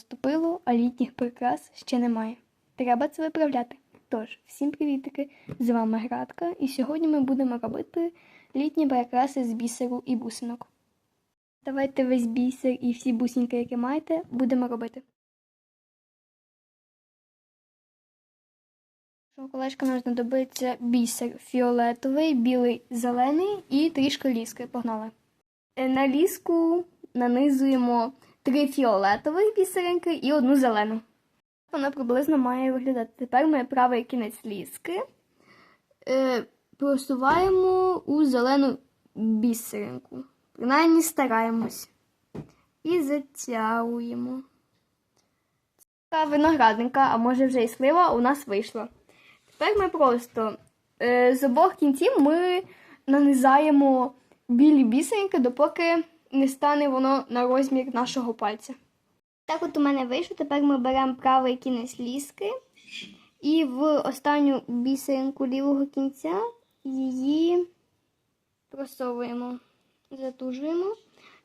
Наступило, а літніх прикрас ще немає. Треба це виправляти. Тож, всім привітики! З вами Градка, і сьогодні ми будемо робити літні прикраси з бісеру і бусинок. Давайте весь бісер і всі бусинки, які маєте, будемо робити. Що колечка нам знадобиться бісер фіолетовий, білий, зелений і трішки ліски. Погнали. Е, На ліску нанизуємо три фіолетових бісеринки і одну зелену. Вона приблизно має виглядати. Тепер ми правий кінець ліски е, просуваємо у зелену бісеринку. Принаймні стараємось. І затягуємо. Така виноградинка, а може вже і слива, у нас вийшла. Тепер ми просто е, з обох кінців ми нанизаємо білі бісеринки, допоки не стане воно на розмір нашого пальця. Так от у мене вийшло. Тепер ми беремо правий кінець ліски і в останню бісеринку лівого кінця її просовуємо, затужуємо.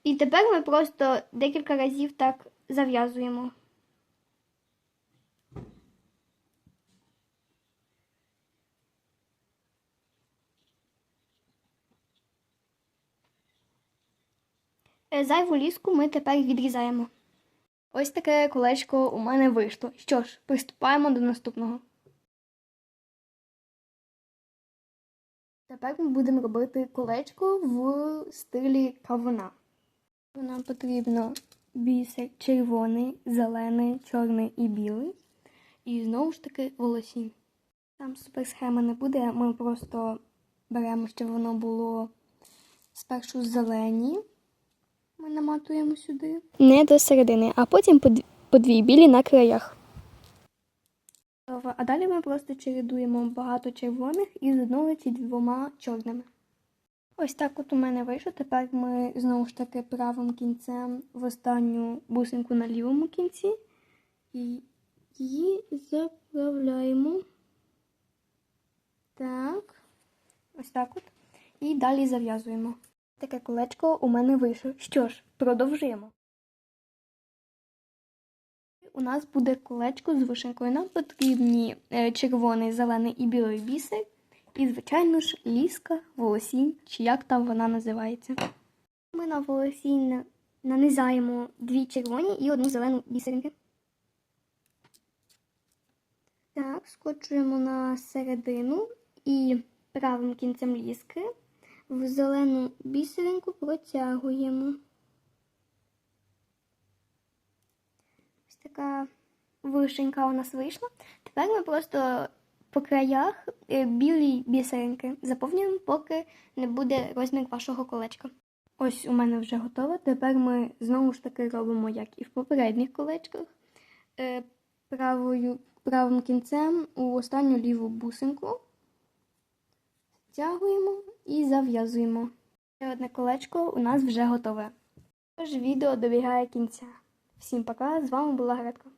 І тепер ми просто декілька разів так зав'язуємо. Зайву ліску ми тепер відрізаємо. Ось таке колечко у мене вийшло. Що ж, приступаємо до наступного. Тепер ми будемо робити колечко в стилі кавуна. Нам потрібно бісер червоний, зелений, чорний і білий. І знову ж таки волосінь. Там суперсхеми не буде, ми просто беремо, щоб воно було спершу зелені. Ми наматуємо сюди. Не до середини, а потім по, дві білі на краях. А далі ми просто чередуємо багато червоних із одного чи двома чорними. Ось так от у мене вийшло. Тепер ми знову ж таки правим кінцем в останню бусинку на лівому кінці і її заправляємо. Так. Ось так от. І далі зав'язуємо. Таке колечко у мене вийшло. Що ж, продовжуємо. У нас буде колечко з вишенкою. Нам потрібні е, червоний, зелений і білий бісер. І, звичайно ж, ліска, волосінь, чи як там вона називається. Ми на волосінь нанизаємо дві червоні і одну зелену бісеринки. Так, скочуємо на середину і правим кінцем ліски в зелену бісеринку протягуємо. Ось така вишенька у нас вийшла. Тепер ми просто по краях е, білі бісеринки заповнюємо, поки не буде розмір вашого колечка. Ось у мене вже готово. Тепер ми знову ж таки робимо, як і в попередніх колечках. Е, Правою, правим кінцем у останню ліву бусинку Стягуємо і зав'язуємо. Ще одне колечко у нас вже готове. Тож відео добігає кінця. Всім пока, з вами була Гретка.